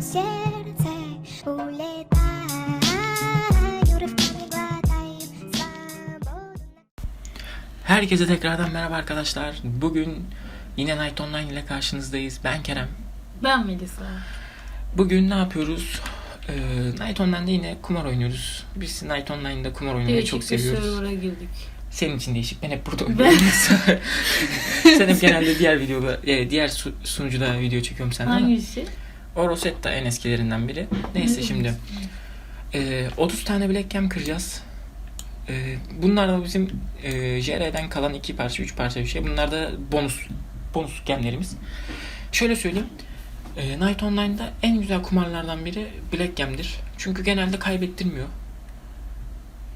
serce Uletaj, urywkami głataj Swobodna Herkese tekrardan merhaba arkadaşlar. Bugün yine Night Online ile karşınızdayız. Ben Kerem. Ben Melisa. Bugün ne yapıyoruz? Ee, Night Online'da yine kumar oynuyoruz. Biz Night Online'da kumar oynamayı Değişik çok bir seviyoruz. server'a girdik. Senin için değişik. Ben hep burada oynuyorum. Sen hep genelde diğer videoda, e, diğer su- sunucuda video çekiyorum senden Hangisi? o Rosetta en eskilerinden biri. Neyse şimdi. Ee, 30 tane Black Cam kıracağız. Ee, bunlar da bizim e, JR'den kalan iki parça, üç parça bir şey. Bunlar da bonus bonus gemlerimiz. Şöyle söyleyeyim. E, Night Online'da en güzel kumarlardan biri Black Gem'dir. Çünkü genelde kaybettirmiyor.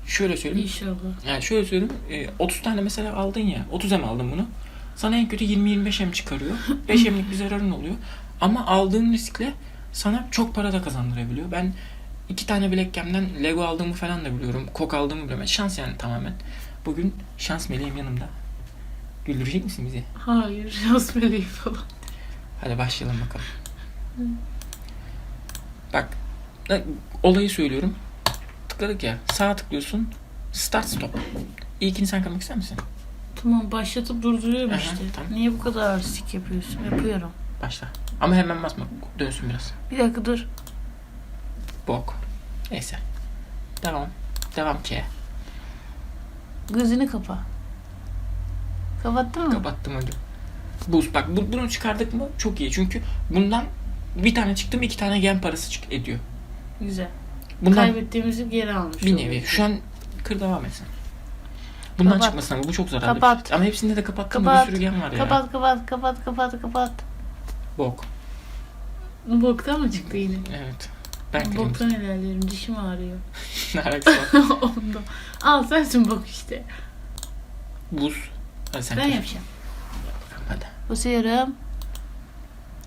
Şöyle söyleyeyim. İnşallah. Yani şöyle söyleyeyim. e, 30 tane mesela aldın ya. 30 em aldın bunu. Sana en kötü 20-25 em çıkarıyor. 5 emlik bir zararın oluyor. Ama aldığın riskle sana çok para da kazandırabiliyor. Ben iki tane Black Gem'den Lego aldığımı falan da biliyorum. Kok aldığımı biliyorum. Yani şans yani tamamen. Bugün şans meleğim yanımda. Güldürecek misin bizi? Hayır, şans meleği falan. Hadi başlayalım bakalım. Bak e, olayı söylüyorum. Tıkladık ya. Sağa tıklıyorsun. Start stop. İlkini sen kalmak ister misin? Tamam başlatıp durduruyorum Aha, işte. tamam. Niye bu kadar artistik yapıyorsun? Yapıyorum. Başla. Ama hemen basma. Dönsün biraz. Bir dakika dur. Bok. Neyse. Devam. Devam ki. Gözünü kapa. Kapattın mı? Kapattım hadi. Buz. Bak bu, bunu çıkardık mı çok iyi. Çünkü bundan bir tane çıktı mı iki tane gem parası çık ediyor. Güzel. Bundan Kaybettiğimizi geri almış. bir oluyoruz. nevi. Şu an kır devam etsin. Bundan Kapat. çıkmasın ama bu çok zararlı. bir Kapat. şey. Ama hepsinde de kapattım. Kapat. Bir sürü gem var ya. Kapat kapat kapat kapat kapat. Bok. Boktan mı çıktı yine? Evet. Ben kırayım. Boktan ilerlerim. Dişim ağrıyor. Ne alakası var? Ondan. Al sensin bok işte. Buz. Hadi sen Ben kır. yapacağım. Hadi. Basıyorum.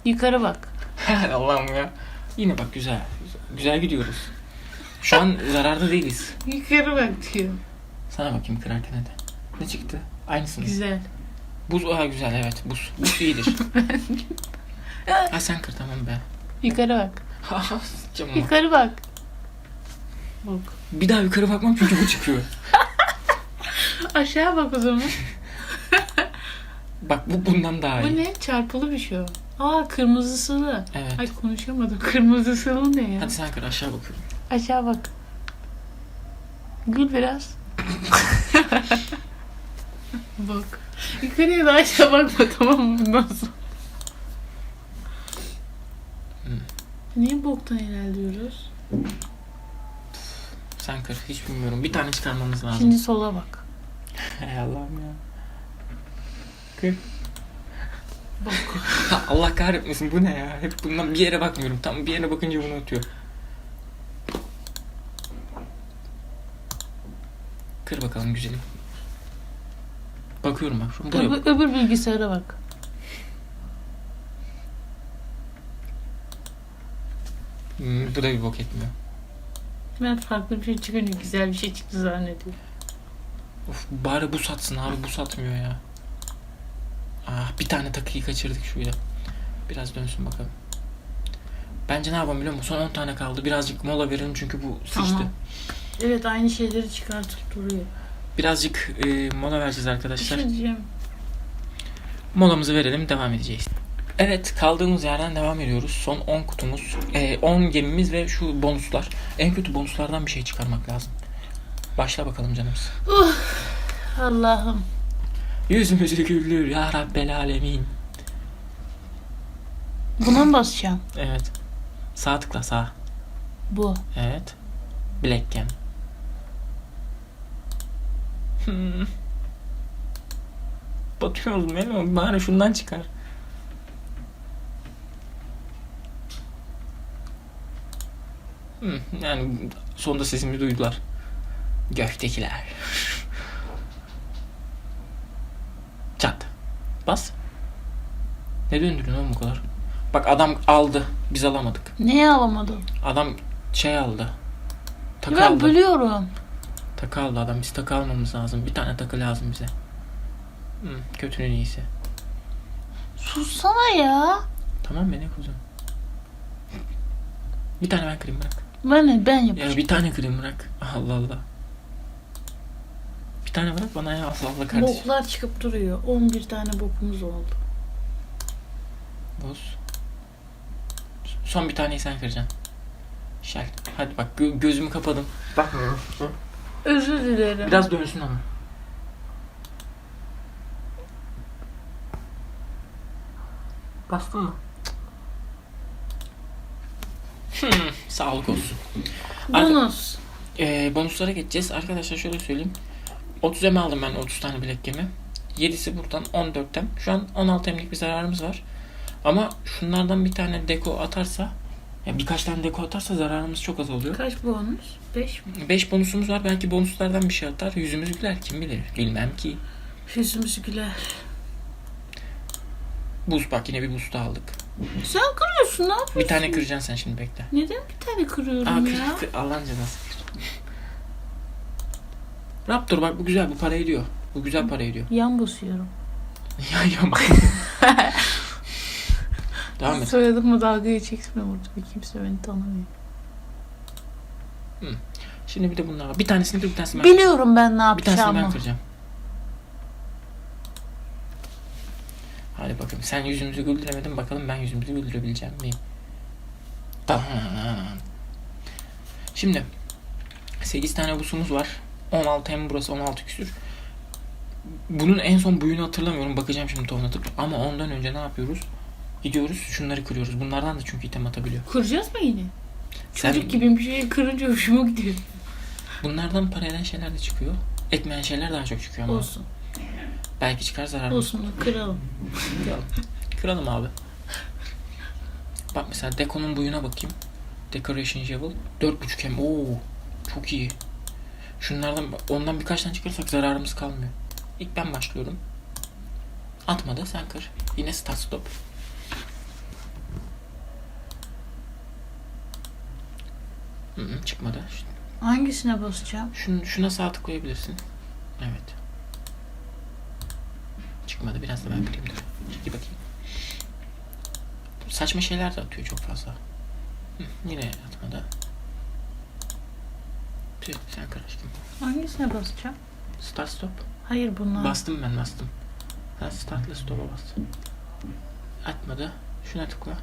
Yukarı bak. Allah'ım ya. Yine bak. Güzel, güzel gidiyoruz. Şu an zararda değiliz. Yukarı bak diyor. Sana bakayım kırarken hadi. Ne çıktı? Aynısını. Güzel. Buz oha güzel evet. Buz. Buz iyidir. ha sen kır tamam be. Yukarı bak. Camıma. Yukarı bak. Bak. Bir daha yukarı bakmam çünkü bu çıkıyor. Aşağı bak o zaman. Bak bu bundan daha Bu iyi. ne? Çarpılı bir şey o. Aa kırmızısılı. Evet. Ay konuşamadım. Kırmızısılı ne ya? Hadi sen kır aşağı bakıyorum. Aşağı bak. Gül biraz. bak. Yukarıya da aşağı bakma tamam mı bundan sonra? Niye boktan ilerliyoruz? Sen kır. Hiç bilmiyorum. Bir tane çıkarmamız lazım. Şimdi sola bak. Hay Allah'ım ya. Kır. Bak. Allah kahretmesin bu ne ya? Hep bundan bir yere bakmıyorum. Tam bir yere bakınca bunu atıyor. Kır bakalım güzelim. Bakıyorum bak. Buraya bak. öbür, öbür bilgisayara bak. Hmm, bu da bir bok etmiyor. Ben farklı bir şey çıkınca güzel bir şey çıktı zannediyorum. Of bari bu satsın abi bu satmıyor ya. Ah bir tane takıyı kaçırdık şöyle. Biraz dönsün bakalım. Bence ne yapalım biliyor musun? Son 10 tane kaldı. Birazcık mola verelim çünkü bu sıçtı. Tamam. Evet aynı şeyleri çıkartıp duruyor. Birazcık e, mola vereceğiz Bir arkadaşlar. şey diyeceğim. Molamızı verelim devam edeceğiz. Evet kaldığımız yerden devam ediyoruz. Son 10 kutumuz, e, 10 gemimiz ve şu bonuslar. En kötü bonuslardan bir şey çıkarmak lazım. Başla bakalım canımız. Allah'ım. Yüzümüzü güldür ya Rabbel Alemin. Buna mı basacağım? Evet. Sağ tıkla sağ. Bu. Evet. Black Gem. Hmm. Batıyoruz Melo. Bari şundan çıkar. Hmm, yani sonunda sesimi duydular. Göktekiler. Çat. Bas. Ne döndürün oğlum bu kadar? Bak adam aldı. Biz alamadık. Neye alamadım? Adam şey aldı. Takı Ben aldı. bölüyorum. Takı aldı adam. Biz takı almamız lazım. Bir tane takı lazım bize. Hı, kötünün iyisi. Sussana ya. Tamam be ne kuzum. Bir tane ben kırayım bırak. Ben ne? Ben yapacağım. Ya bir tane kırayım bırak. Allah Allah. Bir tane bırak bana ya Allah Allah kardeşim. Boklar çıkıp duruyor. 11 tane bokumuz oldu. Boz. Son bir taneyi sen kıracaksın. Şel. Hadi bak gö- gözümü kapadım. Bakmıyorum. Özür dilerim. Biraz dönsün ama. Bastın mı? Hmm, sağlık olsun. Bonus. Ee, bonuslara geçeceğiz. Arkadaşlar şöyle söyleyeyim. 30 M aldım ben 30 tane bilek gemi. 7'si buradan 14'ten. Şu an 16 M'lik bir zararımız var. Ama şunlardan bir tane deko atarsa yani birkaç tane deko atarsa zararımız çok az oluyor. Kaç bonus? 5 mi? 5 bonusumuz var. Belki bonuslardan bir şey atar. Yüzümüz güler. Kim bilir. Bilmem ki. Yüzümüz güler. Buz bak yine bir buz da aldık. Sen kırıyorsun ne yapıyorsun? Bir tane kıracaksın sen şimdi bekle. Neden bir tane kırıyorum Aa kır, ya? kır. Allah'ın cezası kır. Raptor bak bu güzel. Bu para ediyor. Bu güzel para ediyor. Yan basıyorum. ya ya bak. Devam et. Soyadımı dalga geçeceksin mi burada? Kimse beni tanımıyor. Şimdi bir de bunlar var. Bir tanesini kır bir tanesini ben Biliyorum ben ne Bir tanesini ben yapacağımı. kıracağım. Hadi bakalım. Sen yüzümüzü güldüremedin. Bakalım ben yüzümüzü güldürebileceğim miyim? Tamam. Şimdi 8 tane busumuz var. 16 hem burası 16 küsür. Bunun en son buyunu hatırlamıyorum. Bakacağım şimdi tohum atıp. Ama ondan önce ne yapıyoruz? Gidiyoruz şunları kırıyoruz. Bunlardan da çünkü item atabiliyor. Kıracağız mı yine? Sen- Çocuk gibi bir şey kırınca hoşuma gidiyor. Bunlardan para eden şeyler de çıkıyor. Etmeyen şeyler daha çok çıkıyor ama. Olsun. Belki çıkar zararlı. Olsun kıralım. Kıralım abi. Bak mesela Deco'nun buyuna bakayım. Decoration level 4.5 hem. Oo, çok iyi. Şunlardan ondan birkaç tane çıkarırsak zararımız kalmıyor. İlk ben başlıyorum. Atmadı sen kır. Yine start stop. Hı hı, çıkmadı. Hangisine basacağım? Şun, şuna sağ tıklayabilirsin. Evet. Çıkmadı. Biraz da ben kırayım dur. Çekil bakayım. Saçma şeyler de atıyor çok fazla. Hı, yine atmadı. Tüh, sen kır aşkım. Hangisine basacağım? Start stop. Hayır bunlar. Bastım ben bastım. Sen startla stop'a bas. Atmadı. Şuna tıkla.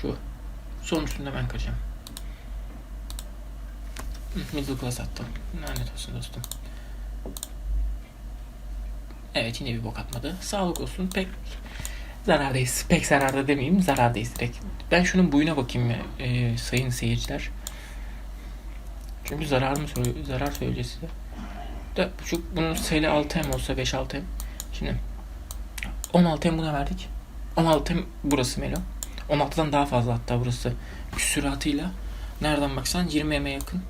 Şu. Sonuncusunda ben kıracağım. Middle class attım. Lanet olsun dostum. Evet yine bir bok atmadı. Sağlık olsun. Pek zarardayız. Pek zararda demeyeyim. Zarardayız direkt. Ben şunun buyuna bakayım ya, e, sayın seyirciler. Çünkü zarar mı söylüyor? Zarar söyleyeceğiz size. 4.5 bunun sayılı 6M olsa 5-6M. Şimdi 16M buna verdik. 16M burası Melo. 16'dan daha fazla hatta burası. Küsuratıyla. Nereden baksan 20M'e yakın.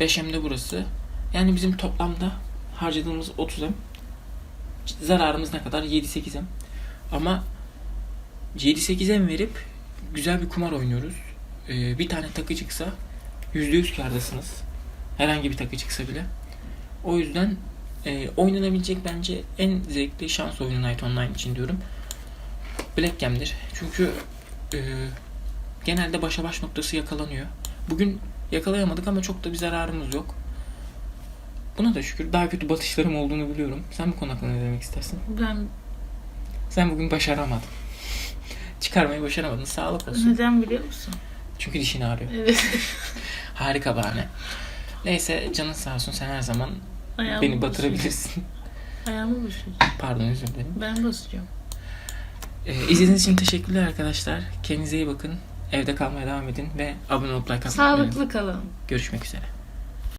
5M de burası. Yani bizim toplamda harcadığımız 30M. Zararımız ne kadar? 7-8M. Ama 7-8M verip güzel bir kumar oynuyoruz. Ee, bir tane takı çıksa %100 kârdasınız. Herhangi bir takı çıksa bile. O yüzden e, oynanabilecek bence en zevkli şans oyunu Night Online için diyorum. Black Game'dir. Çünkü e, genelde başa baş noktası yakalanıyor. Bugün yakalayamadık ama çok da bir zararımız yok. Buna da şükür daha kötü batışlarım olduğunu biliyorum. Sen bu konu hakkında ne demek istersin? Ben Sen bugün başaramadın. Çıkarmayı başaramadın. Sağlık olsun. neden biliyor musun? Çünkü dişin ağrıyor. Evet. Harika bahane. Neyse canın sağ olsun sen her zaman Ayağımı beni basıyor. batırabilirsin. Ayağımı basıyor. Pardon özür dilerim. Ben basacağım. Ee, izlediğiniz için teşekkürler arkadaşlar. Kendinize iyi bakın. Evde kalmaya devam edin ve abone olup like atmayı unutmayın. Sağlıklı kalın. Görüşmek üzere.